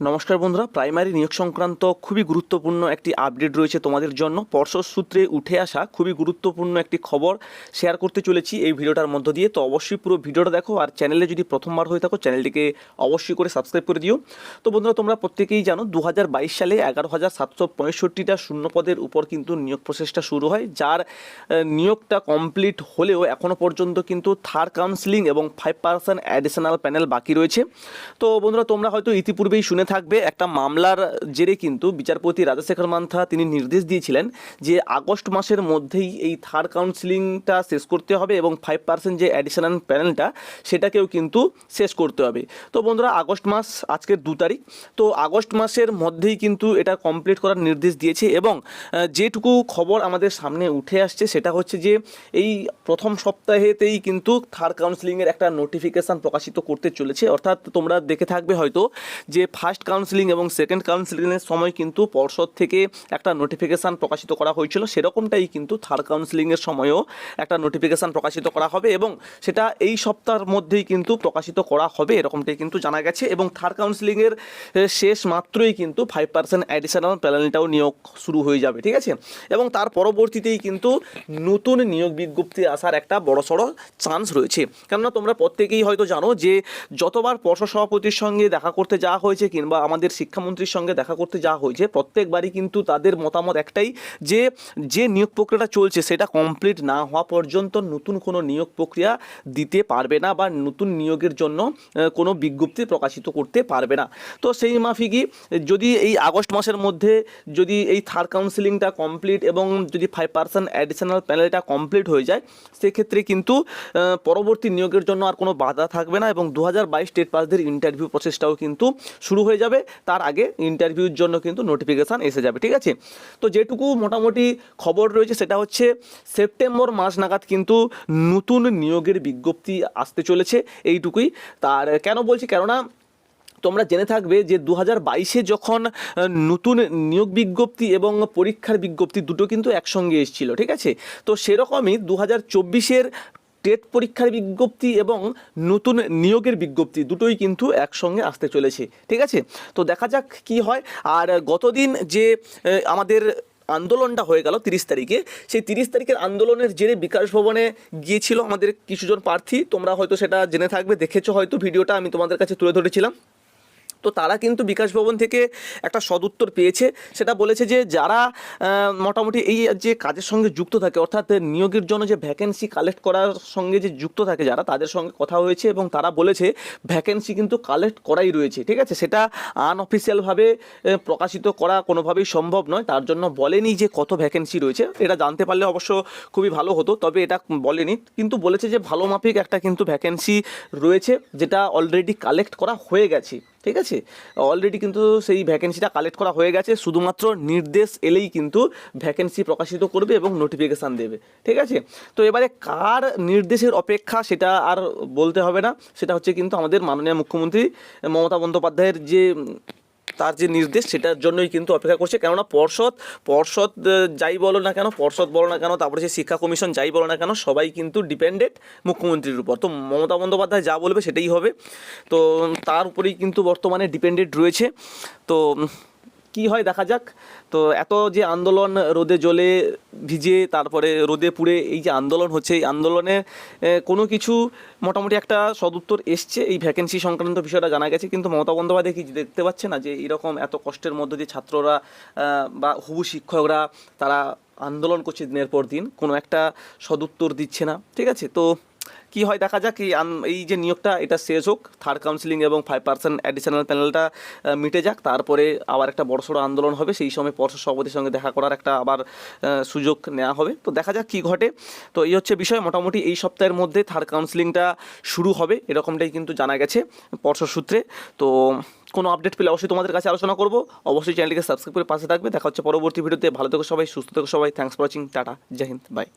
নমস্কার বন্ধুরা, প্রাইমারি নিয়োগ সংক্রান্ত খুবই গুরুত্বপূর্ণ একটি আপডেট রয়েছে তোমাদের জন্য। পর্ষদ সূত্রে উঠে আসা খুবই গুরুত্বপূর্ণ একটি খবর শেয়ার করতে চলেছি এই ভিডিওটার মধ্য দিয়ে। তো অবশ্যই পুরো ভিডিওটা দেখো আর চ্যানেলে যদি প্রথমবার হয়ে থাকো চ্যানেলটিকে অবশ্যই করে সাবস্ক্রাইব করে দিও। তো বন্ধুরা, তোমরা প্রত্যেকেই জানো দু হাজার বাইশ সালে এগারো হাজার সাতশো পঁয়ষট্টিটা শূন্য পদের উপর কিন্তু নিয়োগ প্রসেসটা শুরু হয়, যার নিয়োগটা কমপ্লিট হলেও এখনও পর্যন্ত কিন্তু থার্ড কাউন্সিলিং এবং ফাইভ পার্সেন্ট অ্যাডিশনাল প্যানেল বাকি রয়েছে। তো বন্ধুরা, তোমরা হয়তো ইতিপূর্বেই শুনে থাকবে একটা মামলার জেরে কিন্তু বিচারপতি রাজাশেখর মান্থা তিনি নির্দেশ দিয়েছিলেন যে আগস্ট মাসের মধ্যেই এই থার্ড কাউন্সিলিংটা শেষ করতে হবে এবং ফাইভ পার্সেন্ট যে অ্যাডিশনাল প্যানেলটা সেটাকেও কিন্তু শেষ করতে হবে। তো বন্ধুরা, আগস্ট মাস আজকের দু তারিখ। তো আগস্ট মাসের মধ্যেই কিন্তু এটা কমপ্লিট করার নির্দেশ দিয়েছে এবং যেটুকু খবর আমাদের সামনে উঠে আসছে সেটা হচ্ছে যে এই প্রথম সপ্তাহেতেই কিন্তু থার্ড কাউন্সিলিংয়ের একটা নোটিফিকেশান প্রকাশিত করতে চলেছে। অর্থাৎ তোমরা দেখে থাকবে হয়তো যে ফার্স্ট কাউন্সিলিং এবং সেকেন্ড কাউন্সিলিংয়ের সময় কিন্তু পর্ষদ থেকে একটা নোটিফিকেশান প্রকাশিত করা হয়েছিল। সেরকমটাই কিন্তু থার্ড কাউন্সিলিংয়ের সময়ও একটা নোটিফিকেশান প্রকাশিত করা হবে এবং সেটা এই সপ্তাহের মধ্যেই কিন্তু প্রকাশিত করা হবে এরকমটাই কিন্তু জানা গেছে এবং থার্ড কাউন্সিলিংয়ের শেষ মাত্রই কিন্তু ফাইভ পার্সেন্ট অ্যাডিশনাল প্যানেলটাও নিয়োগ শুরু হয়ে যাবে, ঠিক আছে? এবং তার পরবর্তীতেই কিন্তু নতুন নিয়োগ বিজ্ঞপ্তি আসার একটা বড়সড় চান্স রয়েছে। কেননা তোমরা প্রত্যেকেই হয়তো জানো যে যতবার পর্ষদ সভাপতির সঙ্গে দেখা করতে যাওয়া হয়েছে কিংবা আমাদের শিক্ষামন্ত্রীর সঙ্গে দেখা করতে যাওয়া হয়েছে, প্রত্যেকবারই কিন্তু তাদের মতামত একটাই যে যে নিয়োগ প্রক্রিয়াটা চলছে সেটা কমপ্লিট না হওয়া পর্যন্ত নতুন কোনো নিয়োগ প্রক্রিয়া দিতে পারবে না বা নতুন নিয়োগের জন্য কোনো বিজ্ঞপ্তি প্রকাশিত করতে পারবে না। তো সেই মাফিকই যদি এই আগস্ট মাসের মধ্যে যদি এই থার্ড কাউন্সিলিংটা কমপ্লিট এবং যদি ফাইভ পার্সেন্ট অ্যাডিশনাল প্যানেলটা কমপ্লিট হয়ে যায়, সেক্ষেত্রে কিন্তু পরবর্তী নিয়োগের জন্য আর কোনো বাধা থাকবে না এবং দু হাজার বাইশ স্টেট পাসদের ইন্টারভিউ প্রসেসটাও কিন্তু শুরু হয়ে যাবে, তার আগে ইন্টারভিউর জন্য কিন্তু নোটিফিকেশান এসে যাবে, ঠিক আছে? তো যেটুকু মোটামুটি খবর রয়েছে, সেটা হচ্ছে সেপ্টেম্বর মাস নাগাদ কিন্তু নতুন নিয়োগের বিজ্ঞপ্তি আসতে চলেছে, এইটুকুই। তার, কেন বলছি? কেননা তোমরা জেনে থাকবে যে দু হাজার বাইশে যখন নতুন নিয়োগ বিজ্ঞপ্তি এবং পরীক্ষার বিজ্ঞপ্তি দুটো কিন্তু একসঙ্গে এসেছিল, ঠিক আছে? তো সেরকমই দু হাজার চব্বিশের টেট পরীক্ষার বিজ্ঞপ্তি এবং নতুন নিয়োগের বিজ্ঞপ্তি দুটোই কিন্তু একসঙ্গে আসতে চলেছে, ঠিক আছে? তো দেখা যাক কি হয়। আর গতদিন যে আমাদের আন্দোলনটা হয়ে গেল তিরিশ তারিখে, সেই তিরিশ তারিখের আন্দোলনের জেরে বিকাশ ভবনে গিয়েছিল আমাদের কিছুজন প্রার্থী। তোমরা হয়তো সেটা জেনে থাকবে, দেখেছ হয়তো ভিডিওটা, আমি তোমাদের কাছে তুলে ধরেছিলাম। তো তারা কিন্তু বিকাশ ভবন থেকে একটা সদুত্তর পেয়েছে। সেটা বলেছে যে যারা মোটামুটি এই যে কাজের সঙ্গে যুক্ত থাকে, অর্থাৎ নিয়োগের জন্য যে ভ্যাকেন্সি কালেক্ট করার সঙ্গে যে যুক্ত থাকে যারা, তাদের সঙ্গে কথা হয়েছে এবং তারা বলেছে ভ্যাকেন্সি কিন্তু কালেক্ট করাই রয়েছে, ঠিক আছে? সেটা আনঅফিসিয়ালভাবে প্রকাশিত করা কোনোভাবেই সম্ভব নয়। তার জন্য বলেনি যে কত ভ্যাকেন্সি রয়েছে। এটা জানতে পারলে অবশ্য খুবই ভালো হতো, তবে এটা বলেনি। কিন্তু বলেছে যে ভালো মাফিক একটা কিন্তু ভ্যাকেন্সি রয়েছে, যেটা অলরেডি কালেক্ট করা হয়ে গেছে। ঠিক আছে? অলরেডি কিন্তু সেই ভ্যাকেন্সিটা কালেক্ট করা হয়ে গেছে, শুধুমাত্র নির্দেশ এলেই কিন্তু ভ্যাকেন্সি প্রকাশিত করবে এবং নোটিফিকেশান দেবে, ঠিক আছে? তো এবারে কার নির্দেশের অপেক্ষা সেটা আর বলতে হবে না, সেটা হচ্ছে কিন্তু আমাদের মাননীয় মুখ্যমন্ত্রী মমতা বন্দ্যোপাধ্যায়ের যে তার যে নির্দেশ, সেটার জন্যই কিন্তু অপেক্ষা করছে। কেননা পর্ষদ পর্ষদ যাই বলো না কেন, পর্ষদ বলো না কেন, তারপরে সেই শিক্ষা কমিশন যাই বলো না কেন, সবাই কিন্তু ডিপেন্ডেন্ট মুখ্যমন্ত্রীর উপর। তো মমতা বন্দ্যোপাধ্যায় যা বলবে সেটাই হবে। তো তার উপরেই কিন্তু বর্তমানে ডিপেন্ডেন্ট রয়েছে। তো কি হয় দেখা যাক। তো এত যে আন্দোলন রোদে জলে ভিজে তারপরে রোদে পুড়ে এই যে আন্দোলন হচ্ছে, এই আন্দোলনে কোনো কিছু মোটামুটি একটা সদুত্তর এসছে। এই ভ্যাকেন্সি সংক্রান্ত বিষয়টা জানা গেছে, কিন্তু মমতা বন্দ্যোপাধ্যায় কি দেখতে পাচ্ছে না যে এরকম এত কষ্টের মধ্যে দিয়ে ছাত্ররা বা হুবু শিক্ষকরা তারা আন্দোলন করছে দিনের পর দিন? কোনো একটা সদুত্তর দিচ্ছে না। ঠিক আছে, তো কি হয় দেখা যাক, এই এই যে নিয়োগটা, এটা শেষ হোক থার্ড কাউন্সিলিং এবং ফাইভ পার্সেন্ট অ্যাডিশনাল প্যানেলটা মিটে যাক, তারপরে আবার একটা বড়সড় আন্দোলন হবে, সেই সময় পর্ষদ সভাপতির সঙ্গে দেখা করার একটা আবার সুযোগ নেওয়া হবে। তো দেখা যাক কী ঘটে। তো এই হচ্ছে বিষয়, মোটামুটি এই সপ্তাহের মধ্যে থার্ড কাউন্সিলিংটা শুরু হবে, এরকমটাই কিন্তু জানা গেছে পর্ষদ সূত্রে। তো কোনো আপডেট পেলে অবশ্যই তোমাদের কাছে আলোচনা করব। অবশ্যই চ্যানেলটিকে সাবস্ক্রাইব করে পাশে থাকবে। দেখা হচ্ছে পরবর্তী ভিডিওতে। ভালো থেকো সবাই, সুস্থ থেকো সবাই। Thanks for watching tata. Jai Hind. Bye